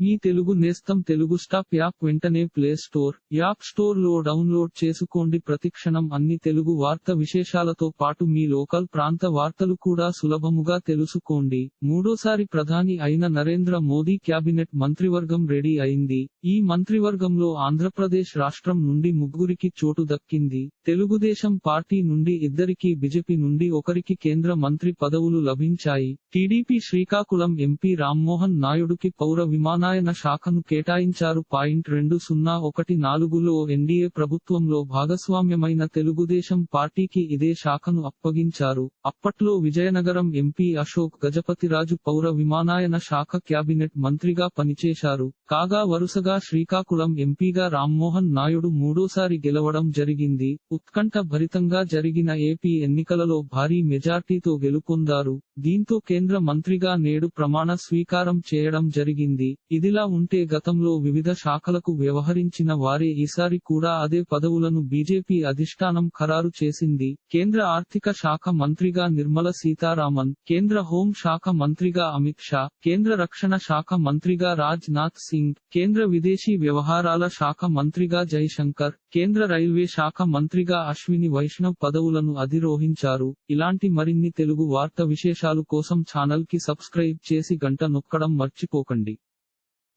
మీ తెలుగు నేస్తం Telugu stop app వెంటనే play store app స్టోర్లో డౌన్లోడ్ చేసుకోండి. ప్రతిక్షణం అన్ని తెలుగు వార్త విశేషాలతో పాటు మీ లోకల్ ప్రాంత వార్తలు కూడా సులభముగా తెలుసుకోండి. మూడోసారి ప్రధాని అయిన నరేంద్ర మోదీ క్యాబినెట్ మంత్రివర్గం రెడీ అయింది. ఈ మంత్రివర్గంలో ఆంధ్రప్రదేశ్ రాష్ట్రం నుండి ముగ్గురికి చోటు దక్కింది. తెలుగుదేశం పార్టీ నుండి ఇద్దరికి బిజెపి నుండి ఒకరికి కేంద్ర మంత్రి పదవులు లభించాయి. టీడీపీ శ్రీకాకుళం ఎంపీ రామ్మోహన్ నాయుడుకి పౌర రసాయన శాఖను కేటాయించారు. పాయింట్ రెండు సున్నా ఒకటి నాలుగులో ఎన్డీఏ ప్రభుత్వంలో భాగస్వామ్యమైన తెలుగుదేశం పార్టీకి ఇదే శాఖను అప్పగించారు. అప్పట్లో విజయనగరం ఎంపీ అశోక్ గజపతిరాజు పౌర విమానాయన శాఖ క్యాబినెట్ మంత్రిగా పనిచేశారు. కాగా వరుసగా శ్రీకాకుళం ఎంపీగా రామ్మోహన్ నాయుడు మూడోసారి గెలవడం జరిగింది. ఉత్కంఠ భరితంగా జరిగిన ఏపీ ఎన్నికలలో భారీ మెజార్టీతో గెలుపొందారు. దీంతో కేంద్ర మంత్రిగా నేడు ప్రమాణ స్వీకారం చేయడం జరిగింది. ఇదిలా ఉంటే గతంలో వివిధ శాఖలకు వ్యవహరించిన వారే ఈసారి కూడా అదే పదవులను బీజేపీ అధిష్టానం ఖరారు చేసింది. కేంద్ర ఆర్థిక శాఖ మంత్రిగా నిర్మల సీతారామన్ కేంద్ర హోం శాఖ మంత్రిగా అమిత్ షా కేంద్ర రక్షణ శాఖ మంత్రిగా రాజ్ నాథ్ సింగ్ కేంద్ర విదేశీ వ్యవహారాల శాఖ మంత్రిగా జైశంకర్ కేంద్ర రైల్వే శాఖ మంత్రిగా అశ్విని వైష్ణవ్ పదవులను అధిరోహించారు. ఇలాంటి మరిన్ని తెలుగు వార్త విశేషాలు కోసం ఛానల్కి సబ్స్క్రైబ్ చేసి గంట నొక్కడం మర్చిపోకండి.